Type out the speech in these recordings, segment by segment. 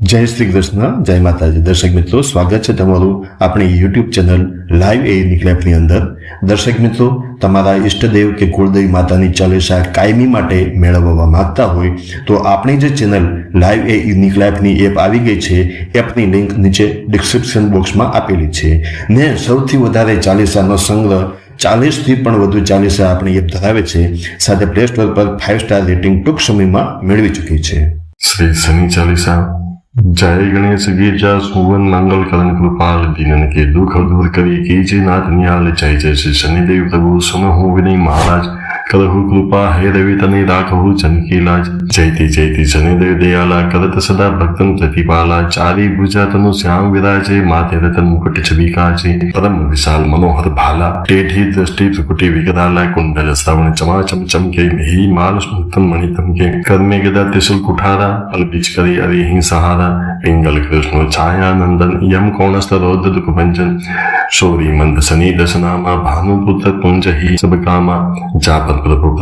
જય શ્રી કૃષ્ણ, જય માતાજી. દર્શક મિત્રો, સ્વાગત છે તમારું આપણી યુટ્યુબ ચેનલ લાઈવ એ નિકલેપની અંદર. દર્શક મિત્રો, તમારા ઈષ્ટદેવ કે કુળદેવી માતાની ચાલીસા કાયમી માટે મેળવવા માંગતા હોય, તો આપણી જે ચેનલ લાઈવ એ નિકલેપની એપ આવી ગઈ છે, એપની લિંક નીચે ડિસ્ક્રિપ્શન બોક્સમાં આપેલી છે. ને સૌથી વધારે ચાલીસાનો સંગ્રહ ચાલીસથી પણ વધુ ચાલીસા આપણી એપ ધરાવે છે, સાથે પ્લે સ્ટોર પર ફાઇવ સ્ટાર રેટિંગ ટૂંક સમયમાં મેળવી ચૂકી છે. શ્રી શનિ ચાલીસા જય ગણેશ ગીરજા સુવન મંગલ કલન કૃપાલ દીનન કે દુઃખ દૂર કરી કીજે નાથ નિહાલ જય જય શ્રી શનિદેવ પ્રભુ સુન હું વિનય મહારાજ હે રવિ તને રાખહુ જનકી લાજ જયતી જયતી શનિદેવ દયાલા કરત સદા ભક્તન પ્રતિપાલા ચારી ભુજા તનુ શ્યામ વિરાજે માતે રતન મુકટ છબી કાજે પરમ વિશાલ મનોહર ભાલા ટેઢી દ્રષ્ટિ ત્રિકુટી વિકરાલા કુંડલ શ્રવણ ચમાચમ ચમકે મિહિ માલ સ્મૃતન મણિતમ કે કર્મે ગદા ત્રિશુલ કુઠારા અલ્પિચ કરી અરિહિ સહારા પિંગલ કૃષ્ણ છાયા નંદન યમ કોણસ્થ રૌદ્ર દુઃખ ભંજન શૌરી મંદ શનિ દશનામા ભાનુપુત્ર કુંજ હિ સબ કામા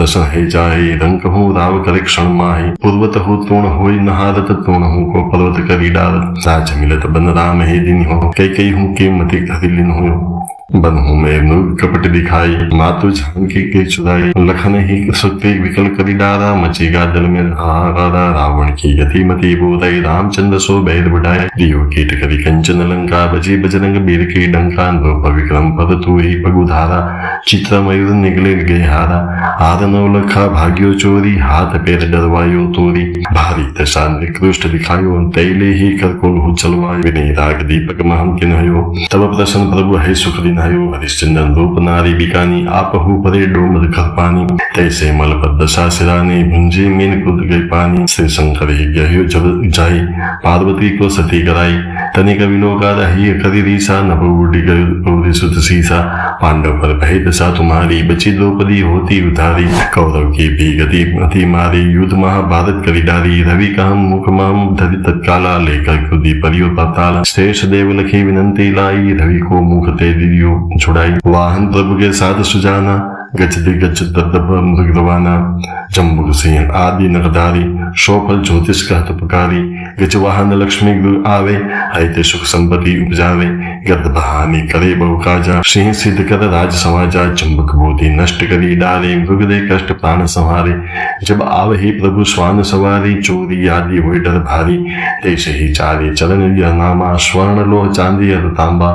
સહેજાહે રંકહો રાવ કરે ક્ષણમાહે પૂર્વતહો તૃણ હોય નહારત તૃણહું કો પર્વત કરી ડારત સાચ મિલત બન રામ હે દિન હો કઈ કઈ હું કેમ મતિ કરી લીન હોય हूँ मैं मृग कपट दिखाई मातु झांकी के चुराई लखन ही शक्ति विकल करी डारा मचेगा दल में हाहाकारा रावण की गति मति बोधई रामचंद्र सो बैर बढ़ाए दियो कीट करी कंचन लंका बजे बजरंग बीर की डंका नृप विक्रम पद तू ही पगुधारा चित्र मयूर निगले गए हारा हार नव लखा भाग्यो चोरी हाथ पैर डरवायो तोरी भारी दशा निकृष्ट दिखायो तैले ही कर को चलवायो विनय राग दीपक महम किन्हयो तब प्रसन्न प्रभु है सुख નયું હરિશ્ચંદ્રન રૂપ નારી બીકાની આપહુ ભરે ડોમર ખરપાની તૈસે મલબદ્ધ સાસરાની ભુંજી મીન કુદ ગઈ પાની શ્રી શંકરે ગહ્યો જબ જાય પાર્વતી કો સતી કરાઈ તને કવિનો કા રહી કરી રીસા નભ ઉડી ગયું सुत सीसा पांडव पर भय दशा तुम्हारी बची द्रौपदी होती उधारी कौरव की भी गति मति मारी युद्ध महाभारत करी डारी रवि कहम मुख माम धरि तत्काला लेकर खुदी परियो पाताल शेष देव लखी विनंती लाई रवि को मुख ते दियो छुड़ाई वाहन प्रभु के साथ सुजाना गच दिगज दर्दभ मृग रवाना જંબુલસેન આદિ નગધારી સૌફલ જ્યોતિષ કહ તપકારી ગજવાહન લક્ષ્મી ગુરુ આવે હૈતે સુખ સંપત્તિ ઉપજાવે ગર્દભાની કરે બહુ કાજા સિંહ સિદ્ધ કર રાજ સમાજા ચંબક બોધી નષ્ટ કરી ડાલે મૃગદે કષ્ટ પ્રાણ સંહારે જબ આવે હે પ્રભુ સ્વાન સવારી ચોરી આદિ હોય ડર ભારી તૈસે હિ ચારે ચરણ નામા સ્વર્ણ લોહ ચાંદી અર તાંબા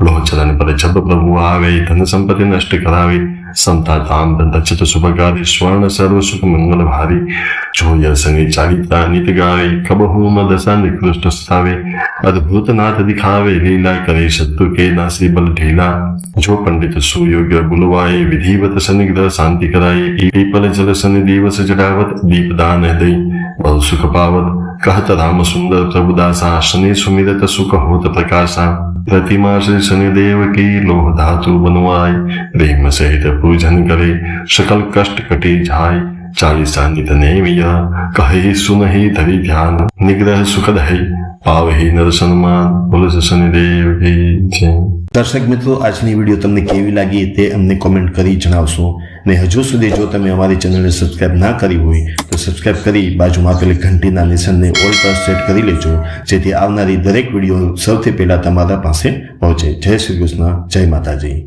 લોહ ચરણ પર જબ પ્રભુ આવે ધન સંપત્તિ નષ્ટ કરાવે સંતાદાન દંતચત સુભગારી સ્વર્ણ સર્વ સુખ મંગલ ભારી. જોય સંગે ચારિતા નિત ગાય કબહુમ દશા નિકૃષ્ટ સ્થાવે. અદ્ભુત નાથ દિખાવે, લીલા કરે શત્રુ કે નાસી બલ ઢીલા. જો પંડિત સુયોગ્ય બુલવાય વિધિવત સનિગ્રહ શાંતિ કરાય પીપલ જલ સન દિવસ જડાવત દીપદાન હૃદય બહુ સુખ પાવત, કહત રામ સુંદર પ્રભુદાસા, શનિ સુમિરત સુખ હોત પ્રકાશા. પ્રતિમા શ્રી શનિદેવ કી લોહ ધાતુ બનવાય પ્રેમ સહિત પૂજન કરે સકલ કષ્ટ કટી જાય ચાલીસા નિત નેમિય કહે સુનહી ધરી ધ્યાન નિગ્રહ સુખદ હૈ પાવહી નરસન્માન બોલસ શનિદેવ કી જય દર્શક મિત્રો આજની વીડિયો તમને કેવી લાગી તે અમને કોમેન્ટ કરી જણાવશો. ને હજુ સુધી જો તમે અમારી ચેનલને સબસ્ક્રાઇબ ના કરી હોય, તો સબસ્ક્રાઇબ કરી બાજુમાં આપેલી ઘંટીના નિશાનને ઓલ પર સેટ કરી લેજો, જેથી આવનારી દરેક વીડિયો સૌથી પહેલાં તમારા પાસે પહોંચે. જય શ્રી કૃષ્ણ, જય માતાજી.